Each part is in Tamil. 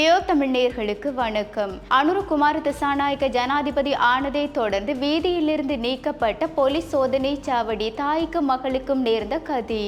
ஜியோ தமிழ் வணக்கம். அனுருகுமார் திசாநாயக்க ஜனாதிபதி ஆனதை தொடர்ந்து வீதியிலிருந்து நீக்கப்பட்ட போலீஸ் சோதனை சாவடி தாய்க்கும் மகளுக்கும் நேர்ந்த கதி.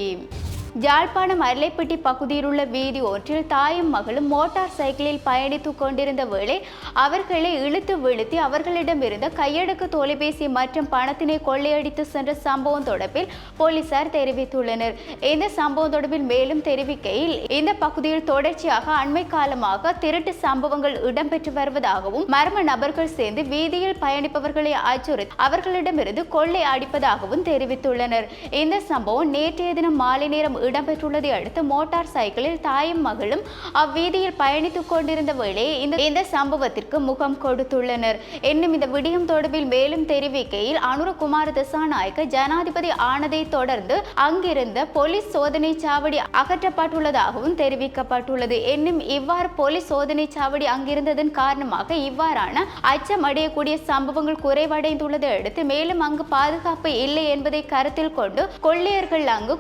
யாழ்ப்பாணம் அரளைப்பட்டி பகுதியில் உள்ள வீதி ஒன்றில் தாயும் மகளும் மோட்டார் சைக்கிளில் பயணித்துக் கொண்டிருந்த வேளை அவர்களை இழுத்து வீழ்த்தி அவர்களிடமிருந்த கையடக்கு தொலைபேசி மற்றும் பணத்தினை கொள்ளையடித்து சென்ற சம்பவம் தொடர்பில் போலீசார் தெரிவித்துள்ளனர். இந்த சம்பவம் தொடர்பில் மேலும் தெரிவிக்கையில் இந்த பகுதியில் தொடர்ச்சியாக அண்மை காலமாக திருட்டு சம்பவங்கள் இடம்பெற்று வருவதாகவும் மர்ம நபர்கள் சேர்ந்து வீதியில் பயணிப்பவர்களை அச்சுறுத்தி அவர்களிடமிருந்து கொள்ளை அடிப்பதாகவும் தெரிவித்துள்ளனர். இந்த சம்பவம் நேற்றைய தினம் மாலை நேரம் இடம்பெற்றுள்ளதை அடுத்து மோட்டார் சைக்கிளில் தாயும் மகளும் அவ்வீதியில் பயணித்துக் கொண்டிருந்த வேளை இந்த இந்த சம்பவத்திற்கு முகம் கொடுத்துள்ளனர். என்னும் இந்த விடயம் தொடர்பில் மேலும் தெரிவிக்கையில் அனுரகுமார் திசாநாயக்க ஜனாதிபதி ஆனதை தொடர்ந்து அங்கிருந்த போலீஸ் சோதனை சாவடி அகற்றப்பட்டுள்ளதாகவும் தெரிவிக்கப்பட்டுள்ளது. என்னும் இவ்வாறு போலீஸ் சோதனை சாவடி அங்கிருந்ததன் காரணமாக இவ்வாறான அச்சம் அடையக்கூடிய சம்பவங்கள் குறைவடைந்துள்ளதை அடுத்து மேலும் அங்கு பாதுகாப்பு இல்லை என்பதை கருத்தில் கொண்டு கொள்ளையர்கள் அங்கு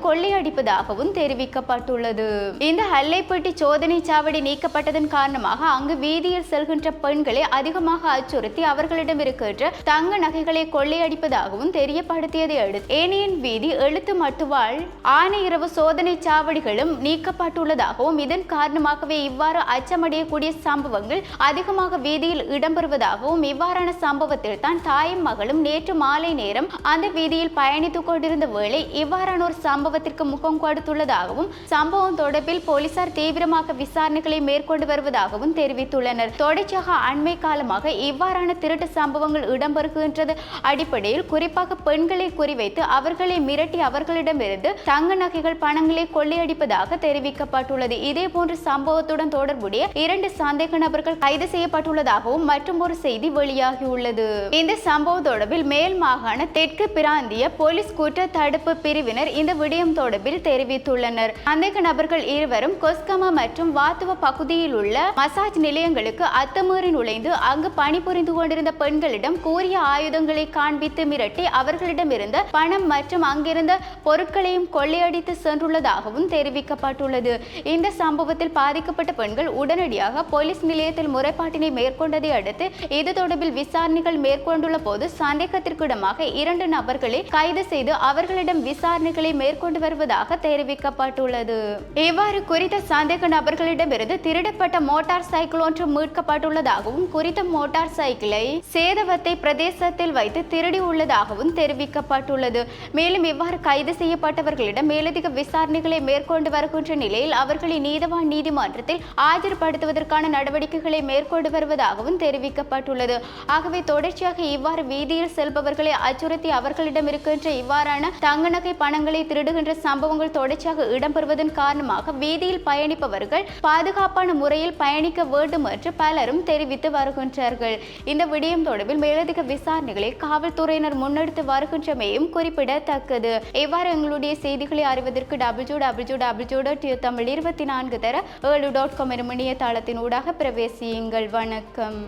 இருப்பதாகவும் தெரிவிக்கப்பட்டுள்ளது. இந்த ஹல்லைப்பட்டி சோதனை சாவடி நீக்கப்பட்டதன் காரணமாக அங்கு வீதியில் செல்கின்ற பெண்களை அதிகமாக அச்சுறுத்தி அவர்களிடம் இருக்கின்ற தங்க நகைகளை கொள்ளையடிப்பதாகவும் தெரியப்படுத்தியதை அடுத்து ஏனையின் வீதி எழுத்து மட்டுவாள் ஆணையிரவு சோதனை சாவடிகளும் நீக்கப்பட்டுள்ளதாகவும் இதன் காரணமாகவே இவ்வாறு அச்சமடையக்கூடிய சம்பவங்கள் அதிகமாக வீதியில் இடம்பெறுவதாகவும் இவ்வாறான சம்பவத்தில் தான் தாயும் மகளும் நேற்று மாலை நேரம் அந்த வீதியில் பயணித்துக் கொண்டிருந்த வேளை இவ்வாறான ஒரு சம்பவத்திற்கு முகம் கொடுத்துள்ளதாகவும் சம்பவம் தொடர்பில் போலீசார் தீவிரமாக விசாரணைகளை மேற்கொண்டு வருவதாகவும் தெரிவித்துள்ளனர். தொடர்ச்சியாக அண்மை காலமாக இவ்வாறான திருட்டு சம்பவங்கள் இடம்பெறுகின்றது. அடிப்படையில் குறிப்பாக பெண்களை குறிவைத்து அவர்களை மிரட்டி அவர்களிடமிருந்து தங்க நகைகள் பணங்களை கொள்ளையடிப்பதாக தெரிவிக்கப்பட்டுள்ளது. இதேபோன்ற சம்பவத்துடன் தொடர்புடைய இரண்டு சந்தேக நபர்கள் கைது செய்யப்பட்டுள்ளதாகவும் மற்றும் ஒரு செய்தி வெளியாகியுள்ளது. இந்த சம்பவம் தொடர்பில் மேல் மாகாண தெற்கு பிராந்திய போலீஸ் குற்ற தடுப்பு பிரிவினர் இந்த விடயம் தொடர்பில் தெரிவித்துள்ளனர். சந்தேக நபர்கள் இருவரும் கொஸ்கமா மற்றும் வாத்துவ பகுதியில் உள்ள மசாஜ் நிலையங்களுக்கு அத்துமீறி நுழைந்து அங்கு பணிபுரிந்து கொண்டிருந்த பெண்களிடம் கூறிய ஆயுதங்களை காண்பித்து மிரட்டி அவர்களிடம் இருந்த பணம் மற்றும் அங்கிருந்த பொருட்களையும் கொள்ளையடித்து சென்றுள்ளதாகவும் தெரிவிக்கப்பட்டுள்ளது. இந்த சம்பவத்தில் பாதிக்கப்பட்ட பெண்கள் உடனடியாக போலீஸ் நிலையத்தில் முறைப்பாட்டினை மேற்கொண்டதை அடுத்து இது தொடர்பில் விசாரணைகள் மேற்கொண்டுள்ள போது சந்தேகத்திற்கிடமாக இரண்டு நபர்களை கைது செய்து அவர்களிடம் விசாரணைகளை மேற்கொண்டு வருவதாக தெரிவிக்கப்பட்டுள்ளது. இவ்வாறு குறித்த சந்தேக நபர்களிடமிருந்து திருடப்பட்ட மோட்டார் சைக்கிள் ஒன்று மீட்கப்பட்டுள்ளதாகவும் குறித்த மோட்டார் சைக்கிளை சேதவத்தை பிரதேசத்தில் வைத்து திருடி உள்ளதாகவும் தெரிவிக்கப்பட்டுள்ளது. மேலும் இவ்வாறு கைது செய்யப்பட்டவர்களிடம் மேலதிக விசாரணைகளை மேற்கொண்டு வருகின்ற நிலையில் அவர்களை நீதவான் நீதிமன்றத்தில் ஆஜர்படுத்துவதற்கான நடவடிக்கைகளை மேற்கொண்டு வருவதாகவும் தெரிவிக்கப்பட்டுள்ளது. ஆகவே தொடர்ச்சியாக இவ்வாறு வீதியில் செல்பவர்களை அச்சுறுத்தி அவர்களிடம் இருக்கின்ற இவ்வாறான தங்க நகை பணங்களை திருடுகின்ற சம்பவங்கள் தொடர் தொடர்ச்சியாக இடம்பெறுவதன் காரணமாக வீதியில் பயணிப்பவர்கள் பாதுகாப்பான முறையில் பயணிக்க வேண்டும் என்று பலரும் தெரிவித்து வருகின்றார்கள். இந்த விடயம் தொடர்பில் மேலதிக விசாரணைகளை காவல்துறையினர் முன்னெடுத்து வருகின்றமையும் குறிப்பிடத்தக்கது. இவ்வாறு எங்களுடைய செய்திகளை அறிவதற்கு W W W dot Tamil இருபத்தி நான்கு தர ஏழு டாட் காம் எனும் இணையதளத்தின் ஊடாக பிரவேசியுங்கள். வணக்கம்.